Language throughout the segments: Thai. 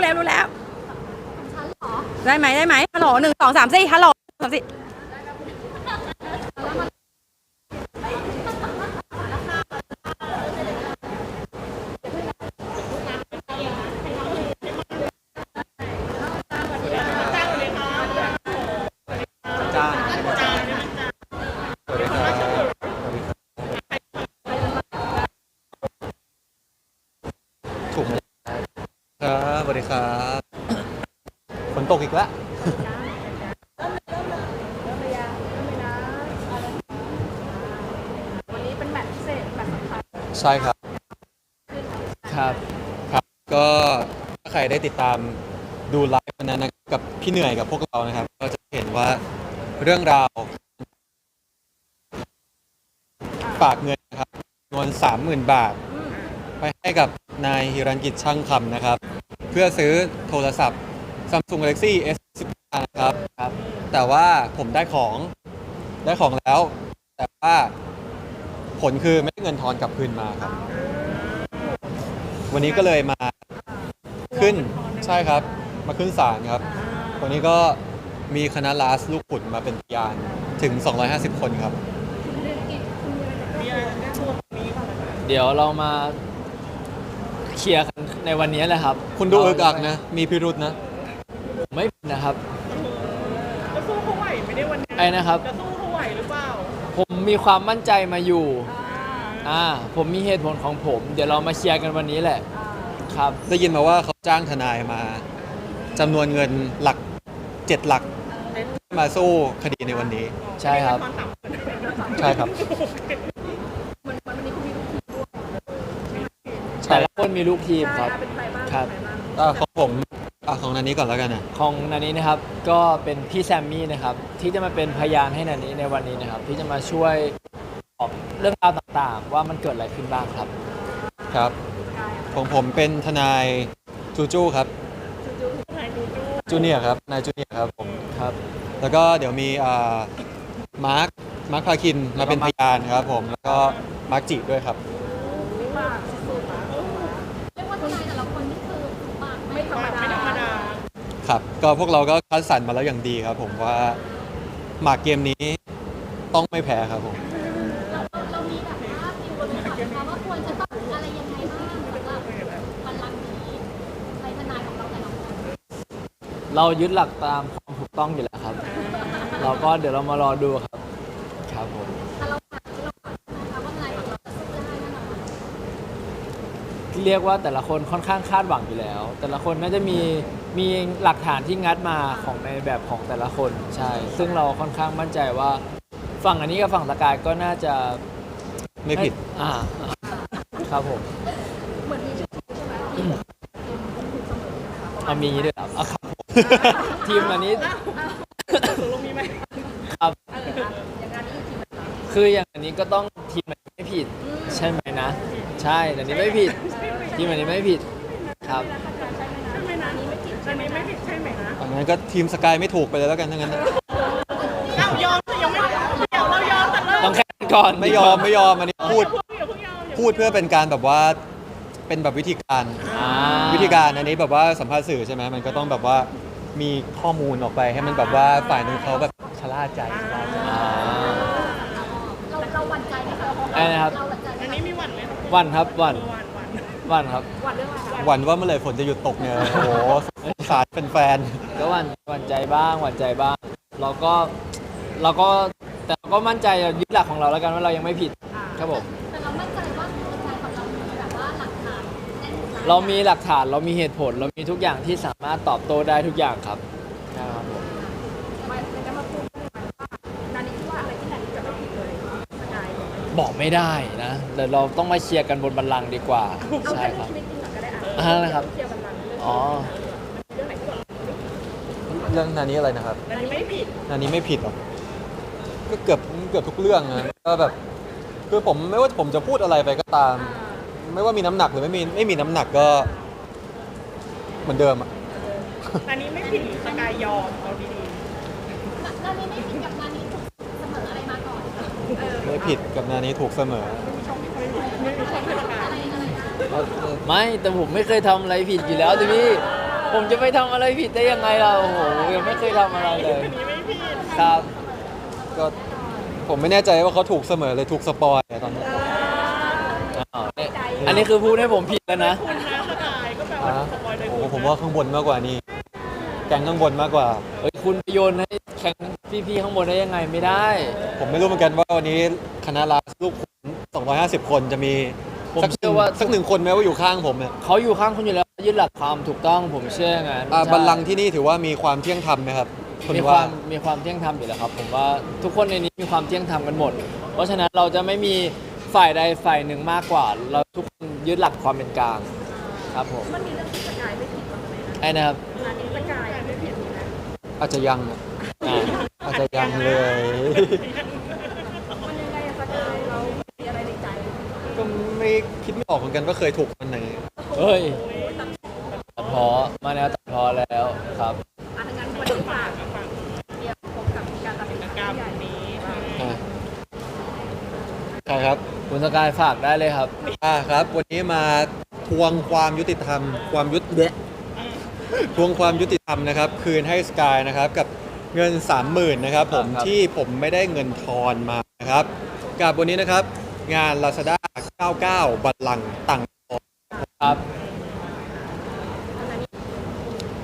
รู้แล้วรู้แล้ว ได้ไหมได้ไหมฮัลโหลหนึ่งสองสามสี่ฮัลโหลสามสี่ ตกอีกแล้ววันนี้เป็นแบบพิเศษแบบสำคัญใช่ครับ ครับครับ ก็ถ้าใครได้ติดตามดูไลฟ์วันนั้นนะครับกับพี่เหนื่อยกับพวกเรานะครับ ก็จะเห็นว่าเรื่องราวฝากเงินนะครับจำนวนสามหมื่นบาท ไปให้กับนายฮิรันกิจช่างคำนะครับ เพื่อซื้อโทรศัพท์ Samsung Galaxy S15 นะครับครับ แต่ว่าผมได้ของได้ของแล้ว แต่ว่าผลคือไม่ได้เงินทอนกลับคืนมาครับ วันนี้ก็เลยมาขึ้นใช่ครับ มาขึ้นศาลครับวันนี้ก็มีคณะลาสลูกขุนมาเป็นพยานถึง 250 คนครับ เดี๋ยวเรามาเคลียร์กันในวันนี้แหละครับ คุณดูเราอึกอักนะ มีพิรุษนะ ไม่ผิดนะครับ จะสู้เขาไหวไหมในวันนี้ไอ้นะครับ จะสู้เขาไหวหรือเปล่าผมมีความมั่นใจมาอยู่ อ่า ผมมีเหตุผลของผม เดี๋ยวเรามาเคลียร์กันวันนี้แหละ ครับ ได้ยินมาว่าเขาจ้างทนายมาจำนวนเงินหลักเจ็ดหลักมาสู้คดีในวันนี้ ใช่ครับ ความสามารถใช่ครับแต่ละคนมีลูกทีมครับ เป็นใครบ้างครับอะของผม อะของนันนี้ก่อนแล้วกันนะของนันนี้นะครับก็เป็นพี่แซมมี่นะครับที่จะมาเป็นพยานให้นันนี้ในวันนี้นะครับที่จะมาช่วยตอบเรื่องราวต่างๆ ว่ามันเกิดอะไรขึ้นบ้างครับ ครับของผมเป็นทนายจูจูครับทนายจูจูจูเนียร์ครับนายจูเนียร์ครับผมครับแล้วก็เดี๋ยวมีอ่ามาร์คมาร์คพาคินมาเป็นพยานครับผมแล้วก็มาร์คจิด้วยครับเรียกว่าทนายแต่ละคนนี่คือปากไม่ธรรมดาไม่ธรรมดา ครับก็พวกเราก็คัดสรรมาแล้วอย่างดีครับ ผมว่าหมากเกมนี้ต้องไม่แพ้ครับผมเราเราเรามีแบบว่าฟิวบนหัวนะคะว่าควรจะต้องอะไรยังไงบ้างสำหรับบัลลังก์นี้ในทนายของเราแต่ละคนเรายึดหลักตามความถูกต้องอยู่แล้วครับ เราก็เดี๋ยวเรามารอดูครับ ครับผม เรียกว่าแต่ละคนค่อนข้างคาดหวังอยู่แล้ว แต่ละคนน่าจะมีมีหลักฐานที่งัดมาของในแบบของแต่ละคนใช่ ซึ่งเราค่อนข้างมั่นใจว่า ฝั่งอันนี้กับฝั่งตะกายก็น่าจะไม่ผิดอ่าครับผมเหมือนมีชื่อใช่ไหมที่แบบเป็นถูกเสมอนะคะเอามีอย่างนี้ด้วยเหรออะครับผมทีมอันนี้ตกลงมีไหมครับอย่างนั้นนี่ทีมแบบเราคืออย่างอันนี้ก็ต้องทีมอันนี้ไม่ผิด ใช่ไหมนะ ใช่แต่อันนี้ไม่ผิด ทีมอันนี้ไม่ผิดครับใช่ไหมนะนี่ไม่ผิดอันนี้ไม่ผิดใช่ไหมนะอันนั้นก็ทีมสกายไม่ถูกไปเลยแล้วกันทั้งนั้นนะอ้าวยอมแต่ยังไม่เดี๋ยวเรายอมแต่เริ่มต้องแข่งก่อนไม่ยอมไม่ยอมอันนี้พูดอย่าเพิ่งยอมอย่าพูดเพื่อเป็นการแบบว่าเป็นแบบวิธีการอ่าวิธีการอันนี้แบบว่าสัมภาษณ์สื่อใช่ไหมมันก็ต้องแบบว่ามีข้อมูลออกไปให้มันแบบว่าฝ่ายหนึงเขาแบบชะล่าใจชะล่าใจ อ่า เราเราหวั่นใจไหมคะอะไรนะครับ เราหวั่นใจไหมอันคะนี้มีหวั่นไหมวันครับวันหวั่นหวั่น วันครับหวั่นเรื่องอะไรคะหวั่นว่าเมื่อไหร่ฝนจะหยุดตกเนี่ย โอ้โหสงสารเป็นแฟนก็หวันหวันใจบ้างหวันใจบ้าง เราก็เราก็แต่เราก็มั่นใจยึดหลักของเราแล้วกันว่าเรายังไม่ผิดครับผม แต่เรามั่นใจว่าทนายของเรามีแบบว่าหลักฐานแน่นหนเรามีหลักฐานเรามีเหตุผล เรามีทุกอย่างที่สามารถตอบโต้ได้ทุกอย่างครับครับผม มาจะมาพูดได้ไหมว่านานี้คิดว่าอะไรที่ไหนจะไม่ผิดเลยทนาย บอกไหมบอกไม่ได้นะเดี๋ยวเราต้องมาเคลียร์กันบนบัลลังก์ดีกว่าเอาใช่แค่ครับ ชีวิตจริงก่อนก็ได้อะอ่านะครับเคลียร์บัลลังก์เรื่องอ๋อ เรื่องไหนที่บอกเรื่องนานี้อะไรนะครับอันนี้ไม่ผิดนานี้ไม่ผิดหรอกก็เกือบเกือบทุกเรื่องนะก็แบบคือผมไม่ว่าผมจะพูดอะไรไปก็ตามไม่ว่ามีน้ำหนักหรือไม่มีไม่มีน้ำหนักก็ เหมือนเดิมอะอันนี้ไม่ผิดสกายยอมเอาดีนานี้ไม่ผิดกับนานี้ถูกเสมออะไรมา ก่อนเออไม่ผิดกับนานี้ถูกเสมอๆไม่มีช่องให้สกายอะไรอะไรนะไม่แต่ผมไม่เคยทำอะไรผิดอยู่แล้วสิพี่ผมจะไปทำอะไรผิดได้ยังไงเราโอ้โหยังไม่เคยทำอะไรเลยนี้ไม่ผิดครับก็ผมไม่แน่ใจว่าเขาถูกเสมอเลยถูกสปอยตอนนี้อ้าวเนี่ยอันนี้คือพูดให้ผมผิดแล้วนะคุณนะสกายก็แปลว่าสปอยเลยโอ้โหผมว่าข้างบนมากกว่านี้แกงข้างบนมากกว่าเอ้ยคุณไปโยนให้ แข่งพี่ๆข้างบนได้ยังไงไม่ได้ ผมไม่รู้เหมือนกันว่าวันนี้คณะลาลูกขุน250 คนจะมีผมสักหเชื่นึ่องว่า สักหนึ่งคนไหมว่าอยู่ข้างผมเนี่ยเขาอยู่ข้างคุณอยู่แล้วยึดหลักความถูกต้องผมเชื่ออย่างนั้นอ่าใช่บัลลังก์ที่นี่ถือว่ามีความเที่ยงธรรมไหมครับคุณมีคว่าวามมีความเที่ยงธรรมอยู่แล้วครับ ผมว่าทุกคนในนี้มีความเที่ยงธรรมกันหมด เพราะฉะนั้นเราจะไม่มีฝ่ายใดฝ่ายหนึ่งมากกว่า เราทุกคนยึดหลักความเป็นกลางครับผมมันมีเรื่องที่สกายไม่ผิดบ้างไหมนะไอ้นะครับงานนี้สกายไม่ผิดนะอาจจะยังนะ อ่าอาจจะยังเลยมันยังไงอะสกายเรามีอะไรในใจก็ไม่คิดไม่ออกเหมือนกันว่าเคยถูกวันไหน เฮ้ยตัดพอมาแนวตัดพอแล้วครับอะงั้นวันนี้ฝากเตรียมพบกับการตัดสินใจใหญ่นี้อ่าใช่ครับ คุณสกายฝากได้เลยครับ อ่าครับ วันนี้มาทวงความยุติธรรม ความยุติเดะทวงความยุติธรรมนะครับ คืนให้สกายนะครับ กับ เงิน 30,000นะครับผมครับ ที่ผมไม่ได้เงินทอนมานะครับกับวันนี้นะครับ งาน Lazada 99 บัลลังก์ต่างครับ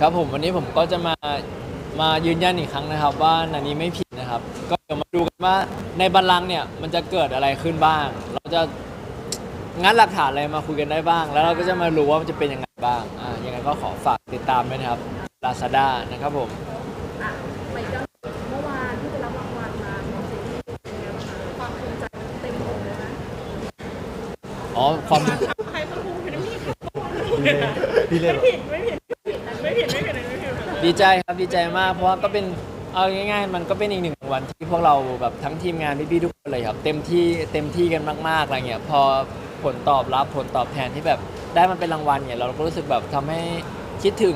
ครับผมวันนี้ผมก็จะมามายืนยันอีกครั้งนะครับ ว่านันนี้ไม่ผิดนะครับ ก็เดี๋ยวมาดูกันว่าในบัลลังก์เนี่ยมันจะเกิดอะไรขึ้นบ้าง เราจะงัดหลักฐานอะไรมาคุยกันได้บ้าง แล้วเราก็จะมารู้ว่ามันจะเป็นยังไงบ้างอ่ายังไงก็ขอฝากติดตามด้วยนะครับ Lazada นะครับผม อะไปย้อนเมื่อวานที่ไปรับรางวัลมาของซีรีส์เป็นไงบ้างคะความภูมิใจเต็มอกเลยนะ อ๋อความใครต้องภูมิใจไม่ผิดพี่เล่นไม่ผิดไม่ผิดไม่ผิดไม่ผิดไม่ผิดดีใจครับดีใจมากเพราะว่าก็เป็นเอาง่ายๆ มันก็เป็นอีกหนึ่งวันที่พวกเราแบบทั้งทีมงานพี่ๆทุกคนเลยครับ เต็มที่เต็มที่กันมากๆอะไรเงี้ยพอผลตอบรับผลตอบแทนที่แบบได้มันเป็นรางวัลเนี่ยเราก็รู้สึกแบบทำให้คิดถึง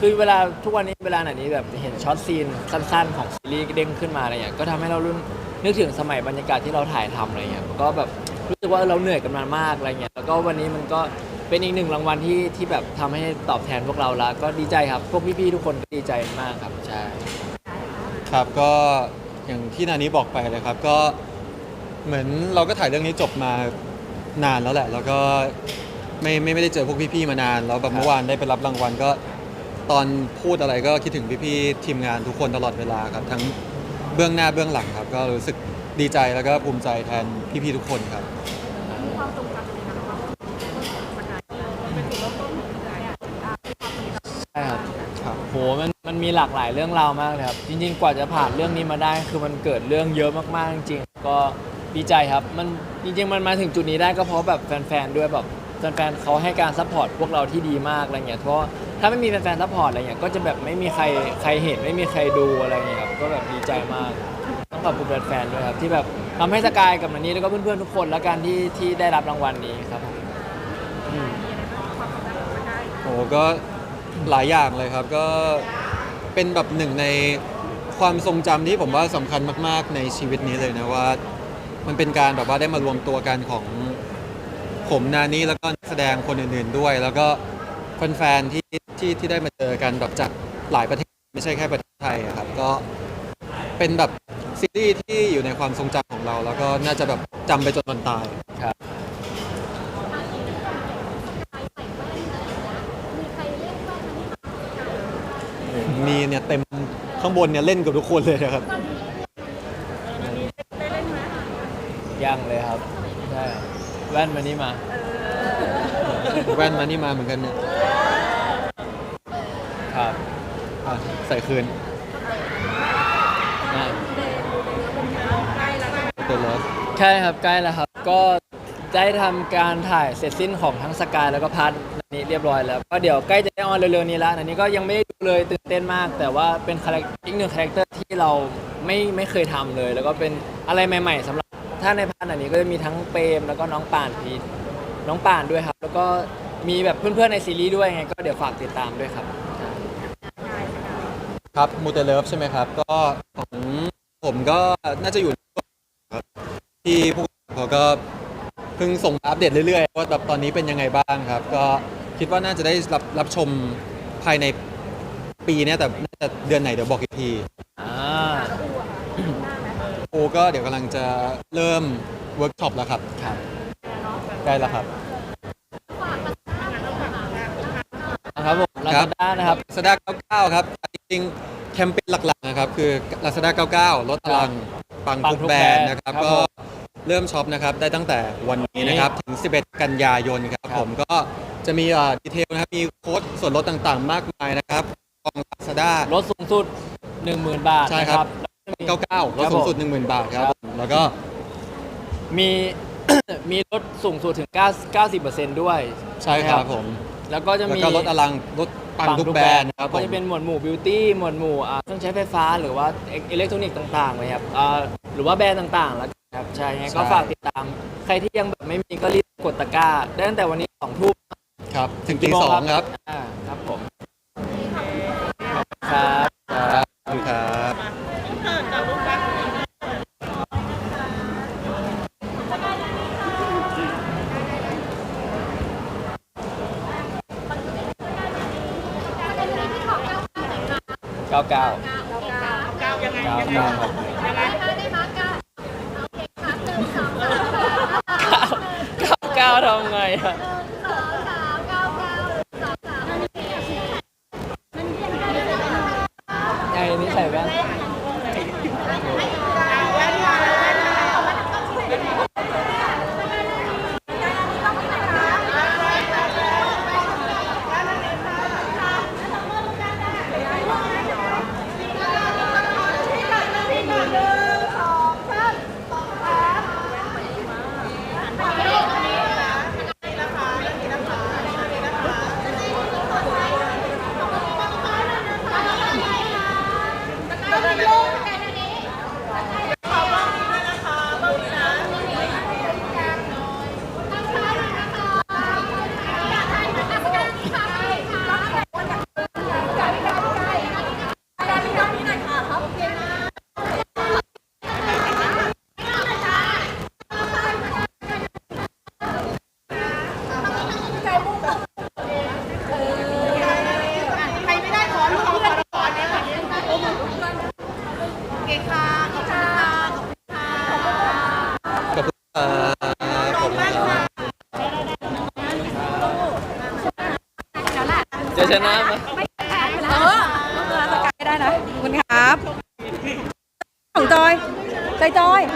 คือเวลาทุกวันนี้เวลาไหนนี้แบบเห็นช็อตซีนสั้น ๆ ของซีรีส์เด้งขึ้นมาอะไรเงี้ยก็ทำให้เรารุ่นนึกถึงสมัยบรรยากาศที่เราถ่ายทำอะไรเงี้ยก็แบบ รู้สึกว่าเราเหนื่อยกันมามากอะไรเงี้ยแล้วก็วันนี้มันก็เป็นอีกหนึ่งรางวัลที่ที่แบบทำให้ตอบแทนพวกเราแล้วก็ดีใจครับ พวกพี่ๆทุกคนก็ดีใจมากครับใช่ ครับก็อย่างที่นานี้บอกไปเลยครับ ก็เหมือนเราก็ถ่ายเรื่องนี้จบมานานแล้วแหละ แล้วก็ไม่ไม่ไม่ได้เจอพวกพี่ๆมานานแล้วแบบเมื่อวานได้ไปรับรางวัลก็ตอนพูดอะไรก็คิดถึงพี่ๆทีมงานทุกคนตลอดเวลาครับ ทั้งเบื้องหน้าเบื้องหลังครับ ก็รู้สึกดีใจแล้วก็ภูมิใจแทนพี่ๆทุกคนครับ มันมันมีหลากหลายเรื่องราวมากเลยครับ จริง ๆ กว่าจะผ่านเรื่องนี้มาได้ คือมันเกิดเรื่องเยอะมากๆจริงๆก็ดีใจครับ มันจริง ๆ มันมาถึงจุดนี้ได้ก็เพราะแบบแฟนๆด้วยแบบแฟนๆเขาให้การซัพพอร์ตพวกเราที่ดีมากอะไรเงี้ยเพราะถ้าไม่มีแฟนๆซัพพอร์ตอะไรเงี้ยก็จะแบบไม่มีใครใครเห็นไม่มีใครดูอะไรเงี้ยครับก็แบบดีใจมากต้องขอบคุณแฟนๆด้วยครับที่แบบทำให้สกายกับนันนี้แล้วก็เพื่อนๆทุกคนแล้วกันที่ที่ได้รับรางวัลนี้ครับผมอืมโอ้ก็หลายอย่างเลยครับก็ เป็นแบบหนึ่งในความทรงจำที่ผมว่าสำคัญมาก ๆ ในชีวิตนี้เลยนะว่า มันเป็นการแบบว่าได้มารวมตัวกันของผมนานี้แล้วก็นักแสดงคนอื่น ๆด้วย แล้วก็แฟนๆที่ที่ที่ได้มาเจอกันแบบจากหลายประเทศไม่ใช่แค่ประเทศไทยอะครับก็เป็นแบบซีรีส์ที่อยู่ในความทรงจำของเรา แล้วก็น่าจะแบบจำไปจนวันตาย ครับ มีใครเล่นบ้างไห มคะมีเนี่ยเต็มข้างบนเนี่ยเล่นกับทุกคนเลยนะครับยังเลยครับใช่ครับแว่นมานี่มา แว่นมานี่มาเหมือนกันเนี่ยครับอะใส่คืนอ่าเดี๋ยวแล้วใช่ครับใกล้แล้วครับ ก็ได้ทำการถ่ายเสร็จสิ้นของทั้งสกายแล้วก็พัทนี้เรียบร้อยแล้ว ก็เดี๋ยวใกล้จะได้ออนเร็วๆนี้แล้วอันนี้ก็ยังไม่ได้ดู เลยตื่นเต้นมาก แต่ว่าเป็นคาแรคอีกหนึ่งคาแรคเตอร์ที่เราไม่ไม่เคยทำเลย แล้วก็เป็นอะไรใหม่ ๆสำหรับถ้าในพัทอันนี้ก็จะมีทั้งเปรมแล้วก็น้องป่านพีน้องป่านด้วยครับ แล้วก็มีแบบเพื่อนๆในซีรีส์ด้วยไง ก็เดี๋ยวฝากติดตามด้วยครับ ครับมูเตเลิฟใช่ไหมครับ ก็ของผมก็น่าจะอยู่ครับที่พวกเขาก็เพิ่งส่งอัปเดตเรื่อยๆว่าแบบตอนนี้เป็นยังไงบ้างครับ ก็คิดว่าน่าจะได้รับรับชมภายใน ปีเนี้ยแต่น่าจะเดือนไหนเดี๋ยวบอกอีกที อ่าโอก็เดี๋ยวกำลังจะเริ่มเวิร์กช็อปแล้วครับ ครับใกล้แล้วครับ นะครับผมลาครัซาบด้านะครับ Lazada 99 ครับ จริงๆแคมเปญหลักๆนะครับคือ Lazada 99 ลดพลังปังปังทุกทุกแบรนด์แบรนด์นะครับ ครับก็ผมเริ่มช็อปนะครับ ได้ตั้งแต่วันนี้นะครับ ถึง 11 กันยายนครับ ครับ ผมก็จะมีดีเทลนะครับ มีโค้ดส่วนลดต่างๆ มากมายนะครับ ของ Lazada ลดสูงสุด 10,000 บาทใช่ครับ นะ99ลดสูงสุด 10,000 บาทครับ ครับ แล้วก็มี มีลดสูงสุดถึง 9 90%ด้วยใช่ครับผม แล้วก็จะแล้วมีก็ลดอลังลดปังทุกแบรนด์นะครับผก็ม จะเป็นหมวดหมู่บิวตี้หมวดหมู่อ่าเครื่องใช้ไฟฟ้าหรือว่าอิเล็กทรอนิกส์ต่างๆเลยครับอ่าหรือว่าแบรนด์ต่างๆแล้วกันครับใช่ยังไงก็ใช่ฝากติดตาม ใครที่ยังแบบไม่มีก็รีบกดตะกร้าได้ตั้งแต่วันนี้2ทุ่มครับ ถึงตีสองครับ อ่า ครับครับครับขอบคุณครับเก้าเก้าเก้ายังไงเก้าเก้าครับได้ไหมได้ไหมเก้าเคค่ะหนึ่งสองสามเก้าเก้าทำไงอะ ชนะไหมเออเออสกายได้นะขอบคุณครับ ของจอยจอยจอยจอย